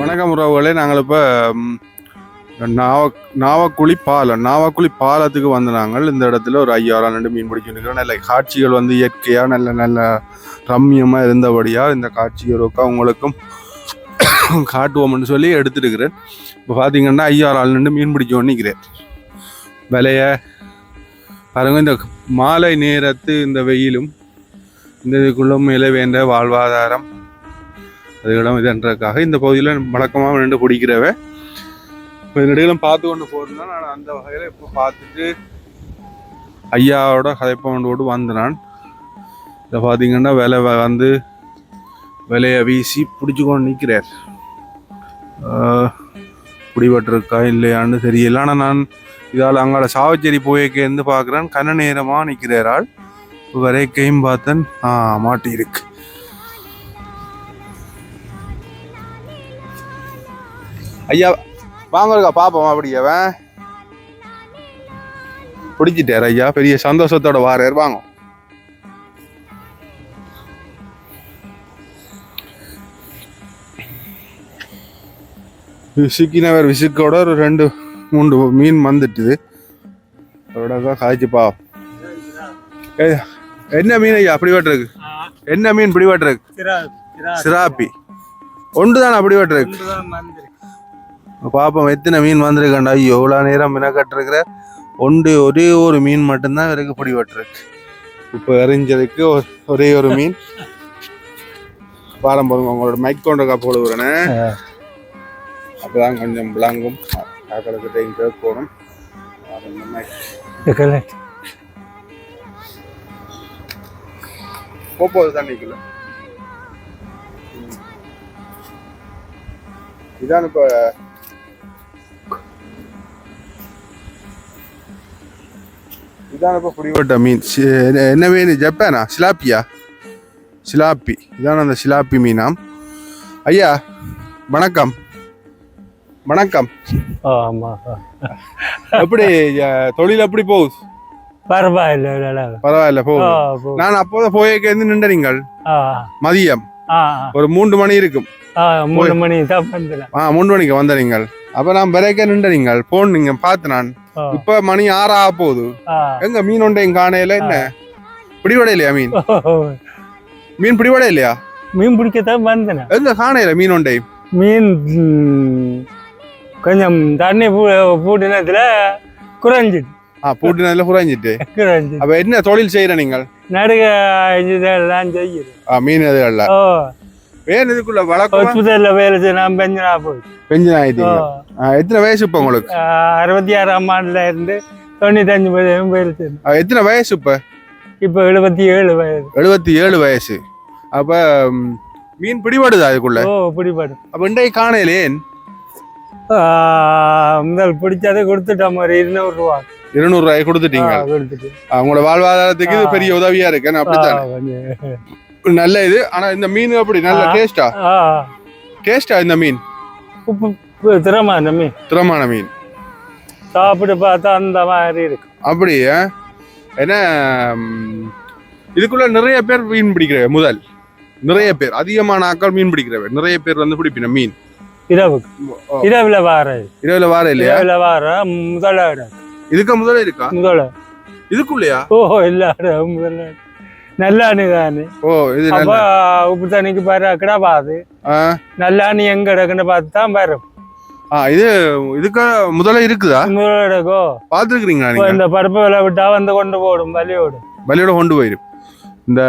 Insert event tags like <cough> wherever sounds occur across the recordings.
வணக்கம். உறவுகளே. நாங்கள் இப்போ நாவ நாவக்குழி பாலம் நாவக்குழி பாலத்துக்கு வந்து நாங்கள் இந்த இடத்துல ஒரு ஐயாயிரம் ரெண்டு மீன் பிடிச்சிருக்கிறோம் நல்ல காட்சிகள் வந்து இயற்கையாக நல்ல நல்ல ரம்மியமாக இருந்தபடியாக இந்த காட்சிகளுக்கு உங்களுக்கும் <coughs> காட்டுவோம்னு சொல்லி எடுத்துருக்கிறேன். இப்போ பார்த்தீங்கன்னா ஐயாயிரம் நின்று மீன் பிடிக்க நிற்கிறேன் விலைய பாருங்க இந்த மாலை நேரத்து இந்த வெயிலும் இந்த இதுக்குள்ள மேலே வேண்ட வாழ்வாதாரம். அதுகளும் இதுன்றதுக்காக இந்த பகுதியில் வழக்கமாக நின்று பிடிக்கிறவ இப்போ நெடுகளும் பார்த்து கொண்டு போகிறேன்னா நான் அந்த வகையில் இப்போ பார்த்துட்டு ஐயாவோட கதைப்பவனோடு வந்து நான் இதை பார்த்தீங்கன்னா விலை வந்து விலையை வீசி பிடிச்சி கொண்டு நிற்கிறார் பிடிபட்டிருக்கா இல்லையான்னு தெரியல. ஆனால் நான் இதால் அங்கால சாவச்சேரி போயக்கேருந்து பார்க்குறேன். கண்ண நேரமாக நிற்கிறார் ஆள். வரைக்கையும் பார்த்தேன் ஆ மாட்டி இருக்கு ஐயா வாங்கக்கா பாப்போம் அப்படி அவன் பிடிச்சிட்டார் ஐயா பெரிய சந்தோஷத்தோட வாரார் வாங்க. விசுக்கினவர் விசுக்கோட ஒரு ரெண்டு மூன்று மீன் வந்துட்டுது. அதோட காய்ச்சி பா ஏய், என்ன மீன் ஐயா அப்படி என்ன மீன் பிடி வெட்டுறதுக்கு சிராப்பி. ஒன்று தானே அப்படி பாப்போம் எத்தனை மீன் வந்திருக்கண்டா? ஐயோ எவ்வளோ நேரம் மினக்கட்டுருக்கிற. ஒன்று ஒரே ஒரு மீன் மட்டும்தான் இவருக்கு பிடிபட்டுருக்கு இப்போ எறிஞ்சதுக்கு ஒ- ஒரே ஒரு மீன். பாரம் போதுங்க உங்களோட மைக் கொண்ட போட விடுறேன் அப்பதான் கொஞ்சம் விளங்கும். காக்களுக்கிட்டையும் டைம் பாருங்க, போகணும் போகுது தண்ணிக்குள்ள இதான் இப்போ இதான் இப்போ பிடிபட்ட மீன் என்ன- மீன் ஜப்பானா? சிலாப்பியா? சிலாப்பி. இதான் அந்த சிலாப்பி மீனாம் ஐயா வணக்கம். வணக்கம். எப்படி தொழில் எப்படி போகுது? பரவாயில்ல. பரவாயில்ல போகுது. போ- நான் அப்போதான் போயக்கேந்து நின்ற நீங்கள் மதியம். ஒரு மூன்று மணி இருக்கும். மூணு மணி மூன்று மணிக்கு வந்த நீங்கள் அப்ப நான் பிறக்க நின்ற நீங்கள் போன் நீங்க பார்த்து நான் இப்ப மணி ஆறு ஆக போகுது. எங்க மீன் ஒன்றையும் காணையில என்ன? பிடிபட இல்லையா மீன்? மீன் பிடிபட இல்லையா? மீன் பிடிக்கத்தான் வந்தேன். எங்க காணையில மீன் ஒன்றையும் மீன் கொஞ்சம் தண்ணி பூ பூட்டினத்துல குறைஞ்சிட்டு ஆ பூட்டினதுல குறைஞ்சிட்டு. <laughs> குறைஞ்சிட்டு அப்ப என்ன தொழில் செய்யற நீங்கள்? நடுக இதெல்லாம் செய்யுது. ஆ, மீன் இதுகள்ல வேன் இதுக்குள்ள வழக்கம்? ஹாஸ்பிட்டல்ல வேலை செய்ய நான் பெஞ்சனா போய். பெஞ்சன் ஆயிட்டீங்க. எத்தனை வயசு இப்ப உங்களுக்கு? அறுபத்தி ஆறாம் ஆண்டுல இருந்து தொண்ணூத்தஞ்சு வயது வேலை செய்யணும் எத்தனை வயசு இப்ப? இப்போ எழுபத்தி ஏழு வயது. எழுபத்தி ஏழு வயசு. அப்ப மீன் பிடிபடுதா அதுக்குள்ள ஓ பிடிப்பாடு அப்ப இன்றைக்கு காணையில ஏன்? ஆ, முதல் பிடிச்சதை கொடுத்துட்டோம் ஒரு இருநூறு ரூபா. இருநூறு ரூபாய் கொடுத்துட்டீங்க. உங்களோட வாழ்வாதாரத்துக்கு இது. பெரிய உதவியா இருக்கு. என்ன அப்படித்தானே. நல்ல இது. ஆனா இந்த மீன் அப்படி நல்ல. டேஸ்டா டேஸ்டா இந்த மீன்? உப்பு உப்பு திறமா நம்மி திறமான மீன். சாப்பிட்டு பார்த்தா அந்த மாதிரி இருக்கு. அப்படி ஆ? ஏன்னா ம், இதுக்குள்ள நிறைய பேர் மீன் பிடிக்கிற முதல். நிறைய பேர். அதிகமான ஆட்கள் மீன் பிடிக்கிறவர் நிறைய பேர் வந்து பிடிப்பின மீன். இரவுக்கு இரவுல வார இரவுல வார இல்லையா? இரவுல வார முதல இதுக்கு முதல்ல இருக்கா முதல இதுக்குள்ளயா? ஓ எல்லா இடம் ஓ இது அப்ப நல்ல உப்பு தண்ணிக்கு பாரு கிடப்பாது ஆ, நல்லானு எங்க பார்த்து தான் பாரு இது இதுக்கு முதல்ல இருக்குதா முதல்ல கிடக்கோ பாத்துருக்கீங்களா நீங்க இந்த பருப்பு விலை விட்டா வந்து கொண்டு போடும் வலியோடு வழியோட கொண்டு போயிரும் இந்த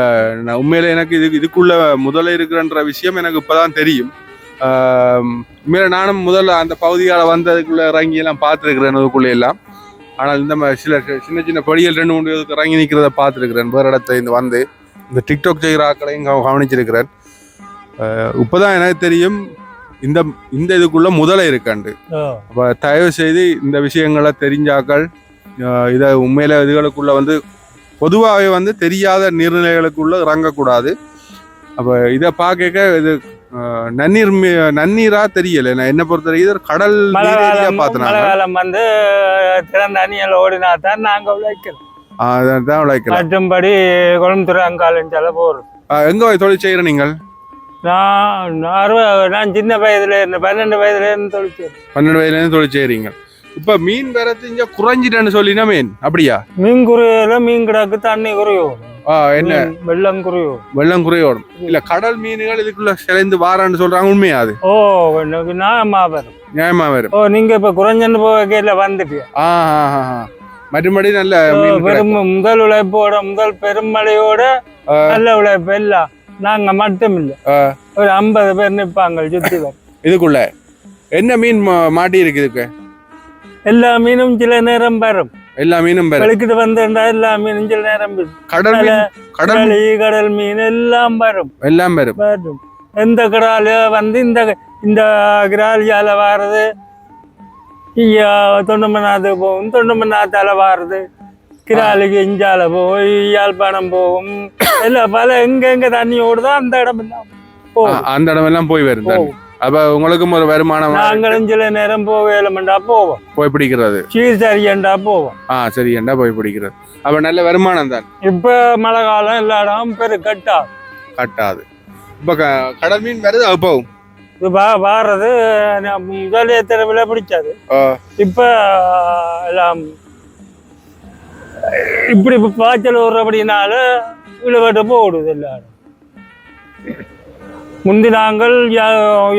உண்மையில எனக்கு இது இதுக்குள்ள முதல்ல இருக்கிறன்ற விஷயம் எனக்கு இப்பதான் தெரியும் உண்மையில நானும் முதல்ல அந்த பகுதியால வந்ததுக்குள்ள இறங்கி எல்லாம் பார்த்துருக்கிறேன் அதுக்குள்ள எல்லாம் ஆனால் இந்த மாதிரி சில சின்ன சின்ன படிகள் ரெண்டு மூணு இதுக்கு இறங்கி நிற்கிறத பார்த்துருக்கிறேன். வேறு இடத்துல இந்த வந்து இந்த டிக்டாக் செய்கிற ஆக்களையும் கவ- கவனிச்சிருக்கிறேன். ஆஹ், இப்பதான் எனக்கு தெரியும் இந்த இந்த இதுக்குள்ள முதல்ல இருக்காண்டு. அப்போ தயவு செய்து இந்த விஷயங்களை தெரிஞ்சாக்கள் இதை உண்மையில இதுகளுக்குள்ள வந்து பொதுவாகவே வந்து தெரியாத நீர்நிலைகளுக்குள்ள இறங்கக்கூடாது. அப்போ இதை பார்க்க இது நன்னீர் நன்னீரா தெரியல. நான் என்ன பொறுத்த வரைக்கும் கடல் மழை காலம் வந்து திறந்த அணியில் ஓடினா தான் நாங்க உழைக்கிறோம் அதான் உழைக்கலாம். மற்றும்படி குளம்புத்துறை அங்காலஞ்சால ஆஹ் எங்க போய் தொழில் செய்கிற நீங்கள்? நான் நான் சின்ன வயதுல இருந்தேன் பன்னெண்டு வயதுல இருந்து தொழிச்சேன் பன்னெண்டு வயதுலேருந்து தொழில் செய்கிறீங்க இப்போ மீன் வரத்து இங்கே குறைஞ்சிட்டேன்னு சொல்லினா மீன்? அப்படியா? மீன் குறையில மீன் கிடக்கு தண்ணி குறையும். என்ன? வெள்ளம் குறையோடும் இல்ல கடல் மீன்கள் இதுக்குள்ள சிலைந்து வாரான்னு சொல்றாங்க உண்மையா அது? ஓ நியாயமா வரும். நியாயமா வரும். ஓ நீங்க இப்ப குறைஞ்சன்னு போகையில வந்துட்டியா? ஆ. மறுபடி நல்ல. பெரும் முதல் உழைப்போட முதல் பெருமழையோட நல்ல உழைப்பு எல்லாம் நாங்க மட்டும் இல்ல. ஒரு ஐம்பது பேர் நிப்பாங்க சுத்தி இதுக்குள்ள என்ன மீன் மாட்டி இருக்கு இதுக்கு? எல்லா மீனும் சில நேரம் வரும். எல்லா மீனும் வரும் வெளிக்கிட்டு வந்தா எல்லா மீனும் சில நேரம் கடல் கடல் கடல் மீன் எல்லாம் வரும். எல்லாம் வரும். வரும். எந்த கடால வந்து இந்த இந்த கிராலியால வாரது? தொண்டமநாத்து போகும் தொண்டமநாத்தால வாரது. கிராலிக்கு இஞ்சால போகும் யாழ்ப்பாணம் போகும். <coughs> எல்லாம் பல எங்க எங்க தண்ணி ஓடுதோ அந்த இடம் எல்லாம் அந்த இடம் எல்லாம் போய். போகும். அப்ப உங்களுக்கும் ஒரு வருமானம் நாங்களும் சில நேரம் போகலமெண்டா போவோம். போய் பிடிக்கிறது. சீர் சரியண்டா போவோம். ஆ சரி ஏண்டா போய் பிடிக்கிறது. அப்ப நல்ல வருமானம் தான். இப்ப மழை காலம் எல்லா இடமும் பெரு கட்டா கட்டாது. இப்ப கடல் மீன் வருது? அப்போ? வா- நான் முதலே தெருவில் பிடிச்சது இப்ப எல்லாம் இப்படி இப்ப பாய்ச்சல் விடுறபடினால இழுவட்டு போடுது எல்லாரும். முந்தி நாங்கள் யா-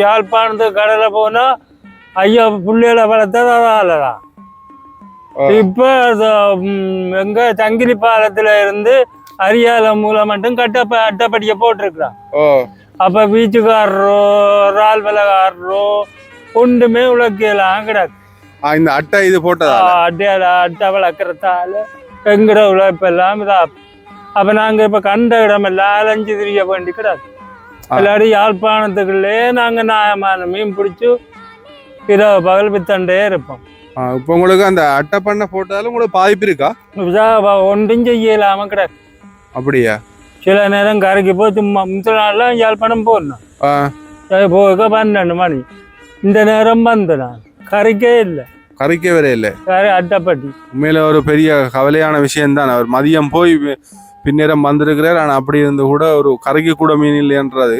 யாழ்ப்பாணத்துக்கு கடலை போனா ஐயா புள்ளைகளை வளர்த்தது. இப்ப ம், எங்க சங்கிலி பாலத்துல இருந்து அரியால மூலம் மட்டும் கட்ட அட்டப்படியை போட்டிருக்கிறான் அப்ப பீச்சுக்காரரோ இறால் விலகாரரோ ஒன்றுமே உழைக்கலாம் கிடக்கு இந்த அட்டை இது போட்டதா அட்டையால அட்டை வளர்க்குறதால எங்கட உழைப்பெல்லாம் இதா அப்ப நாங்க இப்ப கண்ட இடமெல்லாம் அலைஞ்சு திரிய வேண்டி கிடக்கு எல்லாரும் யாழ்ப்பாணத்துக்குள்ளே நாங்க நியாயமான மீன் பிடிச்சு இரவு பகல் வித்தண்டே இருப்போம். இப்ப உங்களுக்கு அந்த அட்டை பண்ண போட்டதால உங்களுக்கு பாதிப்பு இருக்கா? ஒன்றும் செய்யலாம கிடக்கு. அப்படியா? சில நேரம் கரைக்கு போய் சும்மா முந்தின நாள்லாம் யாழ்ப்பாணம் போடணும் போக பன்னெண்டு மணி. இந்த நேரம் வந்து நான். கரைக்கே இல்லை. கரைக்க வர இல்ல கரை அட்டைப்பட்டி. உண்மையில ஒரு பெரிய கவலையான விஷயம் தான் அவர் மதியம் போய் பி- பின்னேரம் வந்திருக்கிறார் ஆனா அப்படி இருந்து கூட ஒரு கரைக்கு கூட மீன் இல்லைன்றது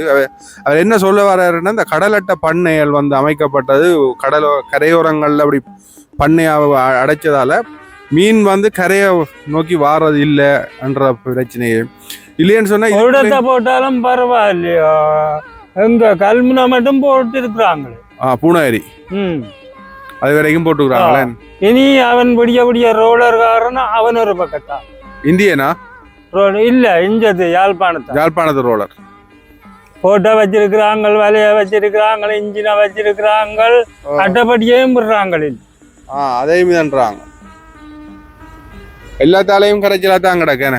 அவர் என்ன சொல்ல வர்றாருன்னா இந்த கடல் அட்டை பண்ணைகள் வந்து அமைக்கப்பட்டது கடல் கரையோரங்கள்ல அப்படி பண்ணையை அ- அடைச்சதால மீன் வந்து கரையை நோக்கி வாரது இல்லைன்ற பிரச்சனையே. இல்லைன்னு சொன்னா ஒரு இதுக்குள்ளே- இடத்த போட்டாலும் பரவாயில்லையா? எங்க கல்முனை மட்டும் போட்டு இருக்கிறாங்களே ஆ, பூனாரி. ம். அது வரைக்கும் போட்டுக்கிறாங்களே. இனி அவன் விடிய விடிய ரோலர்காரன் அவன் ஒரு பக்கத்தா இந்தியனா? ரோடு இல்ல இஞ்சது யாழ்ப்பாணத்தை. யாழ்ப்பாணத்து ரோலர். போட்டோ வச்சிருக்கிறாங்க வலைய வச்சிருக்கிறாங்க இன்ஜினை வச்சிருக்கிறாங்க அட்டைப்பட்டியையும் விடுறாங்க ஆ அதையும் தான்றாங்க எல்லாத்தாலையும் கரைச்சலா தான் கிடக்கேன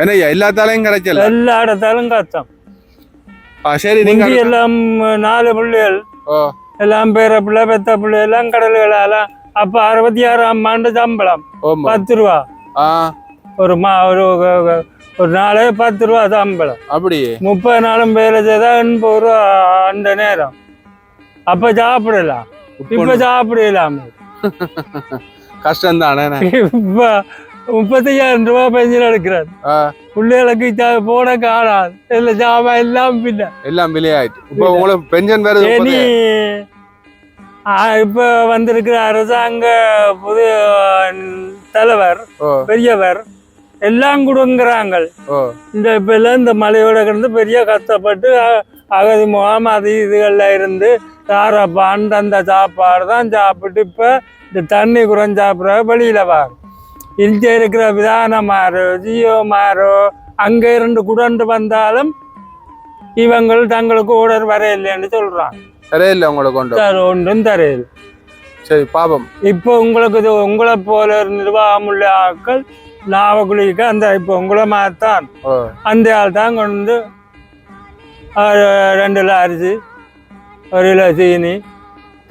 ஏனையா எல்லாத்தாலையும் கரைச்சல. எல்லா இடத்தாலும் கஷ்டம் ஆ சரி நீங்க எல்லாம் நாலு பிள்ளைகள். எல்லாம் பேர பிள்ளை பெத்த பிள்ளை எல்லாம் கடல்களால. அப்ப அறுபத்தி ஆறாம் ஆண்டு சம்பளம். பத்து ரூபா. ஒரு மா ஒரு ஒரு- நாளே பத்து ரூபா சம்பளம். அப்படி முப்பது நாளும் வேலை செய்தா எண்பது ரூபா அந்த நேரம். அப்ப சாப்பிடலாம் இப்ப சாப்பிடலாம். <laughs> கஷ்டம் தானே இப்ப முப்பத்தையாயிரம் ரூபாய் பென்ஷன் எடுக்கிறார். பிள்ளைகளுக்கு போட காணாது. இல்ல ஜாமான் எல்லாம் பின்ன. எல்லாம் விலையாயிட்டு இப்போ உங்களுக்கு பென்ஷன் வேற இனி இப்ப வந்திருக்கிற அரசாங்க புது தலைவர் பெரியவர் எல்லாம் கொடுங்கிறாங்க இந்த இப்ப எல்லாம் இந்த மலையோட கிடந்து பெரிய கஷ்டப்பட்டு அகதி முகாம் அது இதுகள்ல இருந்து தாரப்பா அந்தந்த சாப்பாடு தான் சாப்பிட்டு இப்ப இந்த தண்ணி குறைஞ்ச சாப்பிட்ற வெளியில வாங்க. இங்க இருக்கிற விதானமாரோ ஜியோமாரோ அங்க இருந்து குடண்டு வந்தாலும் இவங்கள் தங்களுக்கு ஓடர் வர இல்லைன்னு சொல்றாங்க. சரியில்லை உங்களை கொண்டு தர ஒன்றும் தரையில் சரி பாப்போம் இப்போ உங்களுக்கு உங்களை போல நிர்வாகம் உள்ள ஆட்கள் நாவக்குழிக்கு அந்த இப்போ உங்களை ஓ அந்த ஆள் தான் கொண்டு வந்து ரெண்டு கிலோ அரிசி ஒரு கிலோ சீனி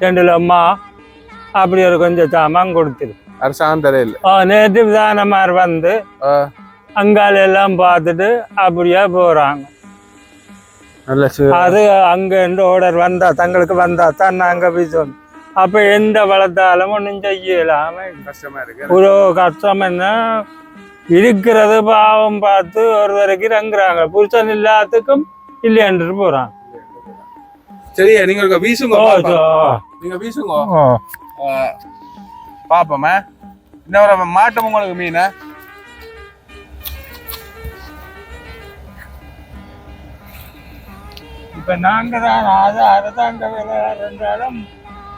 ரெண்டு கிலோ மா அப்படி ஒரு கொஞ்சம் சாமான் கொடுத்துரு. அரசாங்கம் தரையில்லை ஆ, நேற்று விதானமார் வந்து அங்கால எல்லாம் பார்த்துட்டு அப்படியே போகிறாங்க அது அங்க இருந்து ஆர்டர் வந்தா தங்களுக்கு வந்தா தான் நாங்க போய் சொன்னோம். அப்ப எந்த வளர்த்தாலும் ஒன்றும் செய்யலாம. கஷ்டமா இருக்கு. ஒரு கஷ்டம் என்ன இருக்கிறது பாவம் பார்த்து ஒரு வரைக்கும் இறங்குறாங்க புருஷன் இல்லாததுக்கும் இல்லையாண்டு போறான் சரி நீங்க ஒரு வீசுங்க. நீங்க வீசுங்க. பாப்போமே. இன்னொரு மாட்டம் உங்களுக்கு மீன் இப்ப நாங்க தான் அது அரசாங்க வேலை இருந்தாலும்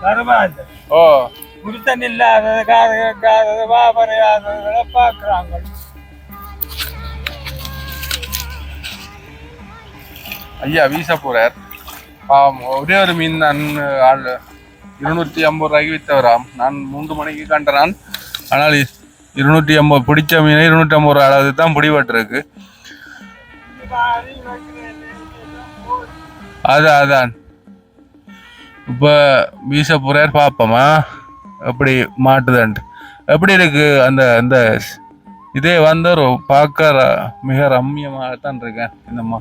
வருவாது ஓ. புருத்தன் இல்லாதது காது கேட்காதது வாபரையாததுகளை ஐயா வீச போறார். ஒரே ஒரு மீன் நான் ஆள் இருநூற்றி ஐம்பது ரூபாய்க்கு வித்தவராம் நான் மூன்று மணிக்கு கண்டனான். ஆனால் இருநூற்றி ஐம்பது பிடிச்ச மீன் இருநூற்றி ஐம்பது ரூபா அளவு தான் பிடிபட்டிருக்கு. அதான் அதான். இப்போ வீச போறார் பார்ப்போமா எப்படி மாட்டுதான்ட்டு எப்படி இருக்கு அந்த அந்த இதே வந்து ஒரு பார்க்க மிக ரம்மியமாக தான் இருக்கேன். இந்த மா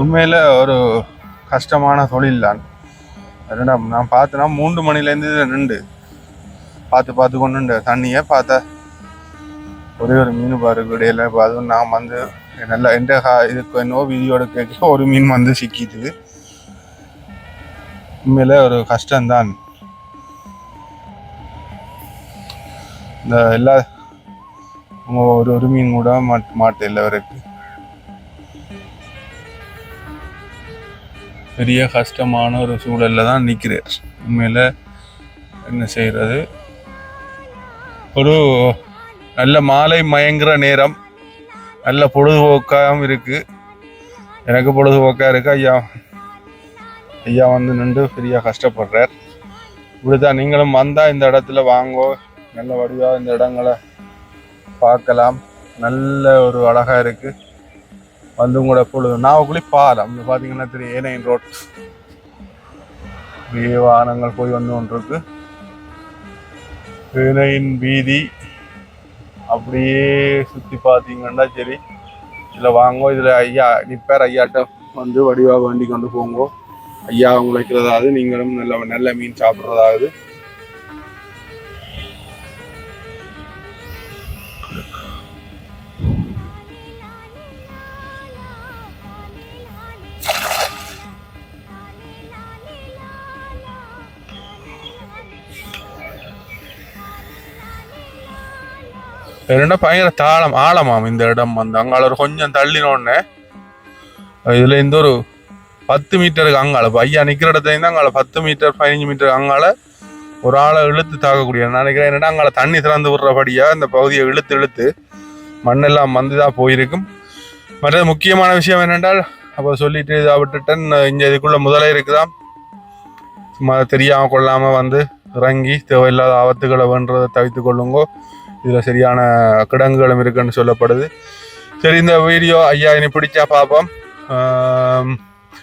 உண்மையில் ஒரு கஷ்டமான தொழில் தான். நான் பார்த்தேன்னா மூன்று மணிலேருந்து ரெண்டு. பார்த்து பார்த்து கொண்டு இந்த தண்ணியை பார்த்தா ஒரே ஒரு மீன் பாருக்கு இடையில இப்போ அதுவும் நான் வந்து நல்லா எந்த கா- இதுக்கு என்னவோ விதியோட கேட்க ஒரு மீன் வந்து சிக்கிட்டுது உண்மையில் ஒரு கஷ்டம்தான். இந்த எல்லா ஒரு ஒரு மீன் கூட மாட் மாட்டு அவருக்கு. பெரிய கஷ்டமான ஒரு சூழலில் தான் நிற்கிறார் உண்மையில் என்ன செய்கிறது ஒரு நல்ல மாலை மயங்குற நேரம். நல்ல பொழுதுபோக்காகவும் இருக்குது எனக்கு பொழுதுபோக்காக இருக்குது ஐயா ஐயா வந்து நின்று ஃப்ரீயாக கஷ்டப்படுறார். இப்படிதான் நீங்களும் வந்தால் இந்த இடத்துல வாங்கோ. நல்ல வடிவாக இந்த இடங்களை பார்க்கலாம். நல்ல ஒரு அழகாக இருக்குது வந்து உங்களோட பொழுது நாவக்குழி பாலம். பார்த்தீங்கன்னா திரு ஏனையின் ரோட். வாகனங்கள் போய் வந்து கொண்டிருக்கு. ஏனையின் வீதி. அப்படியே சுற்றி பார்த்தீங்கன்னா சரி. இதில் வாங்கோ இதில் ஐயா நிற்பார் ஐயாட்ட வந்து வடிவாக வண்டி கொண்டு போங்கோ. ஐயா உழைக்கிறதாவது நீங்களும் நல்ல நல்ல மீன் சாப்பிட்றதாவது. ரெண்டா பயங்கர தாளம் ஆழமாம் இந்த இடம் வந்து அங்கால ஒரு கொஞ்சம் தள்ளினோடனே இதுல இந்த ஒரு பத்து மீட்டருக்கு அங்கால இப்ப ஐயா நிக்கிற இடத்துல இருந்து அங்கால பத்து மீட்டர் பதினஞ்சு மீட்டர் அங்கால ஒரு ஆளை இழுத்து தாக்கக்கூடிய நான் நினைக்கிறேன் என்னன்னா அங்கால தண்ணி திறந்து விடுறபடியா இந்த பகுதியை இழுத்து இழுத்து மண்ணெல்லாம் வந்து தான் போயிருக்கும் மற்ற முக்கியமான விஷயம் என்னென்றால் அப்போ சொல்லிட்டு இதை விட்டுட்டேன் இங்கே இதுக்குள்ள முதலே இருக்குதான் சும்மா தெரியாம கொள்ளாம வந்து இறங்கி தேவையில்லாத ஆபத்துகளை வேண்டதை தவித்து கொள்ளுங்கோ இதில் சரியான கிடங்குகளும் இருக்குன்னு சொல்லப்படுது. சரி இந்த வீடியோ ஐயா இனி பிடிச்சா பார்ப்போம்.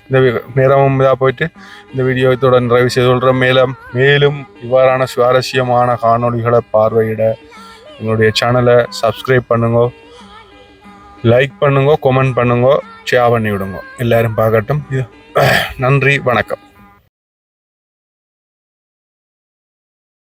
இந்த நேரமும் இதாக போயிட்டு இந்த வீடியோ இத்துடன் நிறைவு செய்து கொள்கிறோம் மேலும் மேலும் இவ்வாறான சுவாரஸ்யமான காணொளிகளை பார்வையிட எங்களுடைய சேனலை சப்ஸ்கிரைப் பண்ணுங்க லைக் பண்ணுங்க கொமெண்ட் பண்ணுங்க ஷேர் பண்ணி விடுங்க. எல்லாரும் பார்க்கட்டும். இது- நன்றி வணக்கம்.